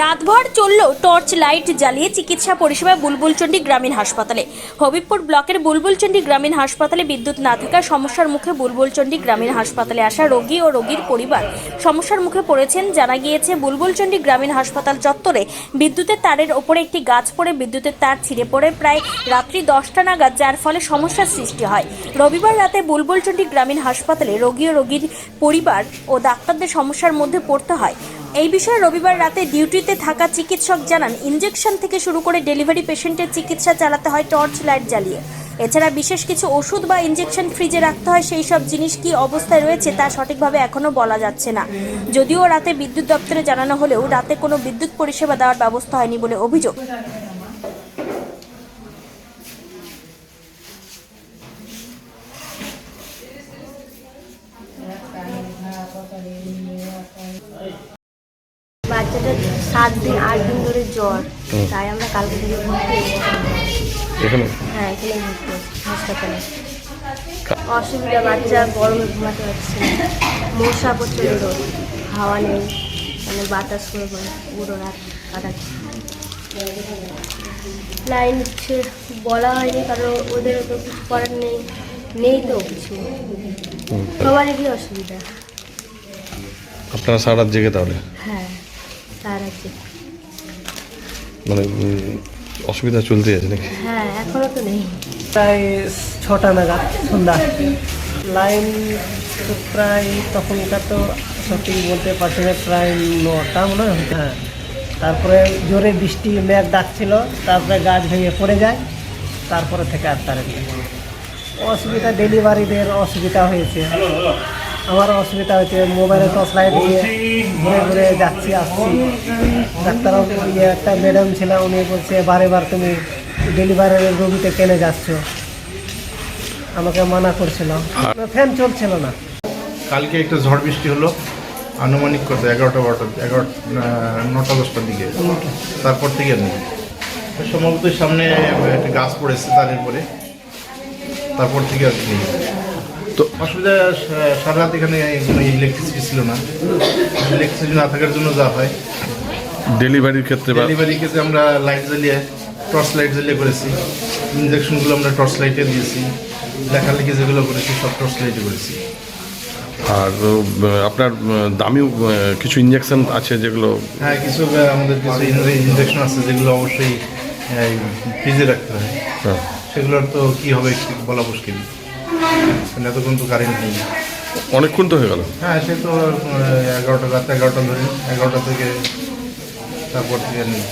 রাতভর চলল torch light জ্বালিয়ে চিকিৎসা পরিষেবা বুলবুলচন্ডী গ্রামীণ হাসপাতালে। হবিবপুর ব্লকের বুলবুলচন্ডী গ্রামীণ হাসপাতালে বিদ্যুৎ না থাকার সমস্যার মুখে বুলবুলচন্ডী গ্রামীণ হাসপাতালে আসা রোগী ও রোগীর পরিবার সমস্যার মুখে পড়েছেন। জানা গিয়েছে বুলবুলচন্ডী গ্রামীণ হাসপাতাল চত্বরে বিদ্যুতের তারের ওপরে একটি গাছ পড়ে, বিদ্যুতের তার ছিঁড়ে পড়ে প্রায় রাত্রি দশটা নাগাদ, যার ফলে সমস্যার সৃষ্টি হয়। রবিবার রাতে বুলবুলচন্ডী গ্রামীণ হাসপাতালে রোগী ও রোগীর পরিবার ও ডাক্তারদের সমস্যার মধ্যে পড়তে হয়। এই বিষয়ে রবিবার রাতে ডিউটিতে থাকা চিকিৎসক জানান, ইনজেকশন থেকে শুরু করে ডেলিভারি পেশেন্টের চিকিৎসা চালাতে হয়, টর্চ লাইট জ্বালিয়ে। এছাড়া বিশেষ কিছু ওষুধ বা ইনজেকশন ফ্রিজে রাখতে হয়, সেই সব জিনিস কি অবস্থায় রয়েছে তা সঠিকভাবে এখনও বলা যাচ্ছে না। যদিও রাতে বিদ্যুৎ দপ্তরে জানানো হলেও রাতে কোনো বিদ্যুৎ পরিষেবা দেওয়ার ব্যবস্থা হয়নি বলে অভিযোগ। বাচ্চাটা সাত দিন আট দিন ধরে জ্বর। তাই আমরা কালকে থেকে ভর্তি। এখানে? হ্যাঁ এখানে ভর্তি হাসপাতালে। অসুবিধা বাচ্চা গরমে ঘুমাতে পারছে মশা প্রচণ্ড হাওয়া নেই মানে বাতাস করে পুরো রাত কাটাচ্ছে। লাইন হচ্ছে বলা হয়নি কারণ ওদের তো কিছু করার নেই নেই তো কিছু। সবারই অসুবিধা? আপনারা সারা জেগে তাহলে? হ্যাঁ। তার আছে। মানে অসুবিধা চলতে আছে নাকি? হ্যাঁ এখনও তো নেই। প্রায় ছটা নাগাদ সন্ধ্যা। লাইন তো প্রায় তখনকার তো সঠিক বলতে পারছি না প্রায় নটা মনে হয় হতো। হ্যাঁ। তারপরে জোরে বৃষ্টি মেঘ ডাকছিল তারপরে গাছ ভেঙে পড়ে যায় তারপরে থেকে আর তার অসুবিধা ডেলিভারিদের অসুবিধা হয়েছে। আমার অসুবিধা হয়েছে মোবাইলে টর্চ লাইট দিয়ে ঘুরে ঘুরে যাচ্ছি আসছি। ডাক্তার ইয়ে একটা ম্যাডাম ছিল উনি বলছে বারে বার তুমি ডেলিভারির রোগীতে কেনে যাচ্ছ। আমাকে মানা করছিল। ফ্যান চলছিল না। কালকে একটা ঝড় বৃষ্টি হলো আনুমানিক কত এগারোটা বারোটা এগারো নটা দশটার দিকে। তারপর থেকে নেই। সম্ভবত সামনে একটা গাছ পড়েছে তারের পরে তারপর থেকে আর নেই। তো অসুবিধা সারা রাত এখানে ইলেকট্রিসিটি ছিল না। ইলেকট্রিসিটি না থাকার জন্য যা হয়। ডেলিভারির ক্ষেত্রে বা ডেলিভারি ক্ষেত্রে আমরা লাইট জ্বালিয়ে টর্চ লাইট জ্বালিয়ে করেছি। ইঞ্জেকশনগুলো আমরা টর্চ লাইটে দিয়েছি। লেখালেখি যেগুলো করেছি সব টর্চ লাইটে করেছি। আর আপনার দামিও কিছু ইঞ্জেকশন আছে যেগুলো হ্যাঁ কিছু আমাদের কিছু ইনজেকশন আছে যেগুলো অবশ্যই ফ্রিজে রাখতে হয়। হ্যাঁ। সেগুলোর তো কি হবে বলা মুশকিল। এতক্ষণ তো কারেন্ট নেই। অনেকক্ষণ তো হয়ে গেল। হ্যাঁ সে তো এগারোটা রাত এগারোটা ধরে এগারোটা থেকে তারপর থেকে নেই।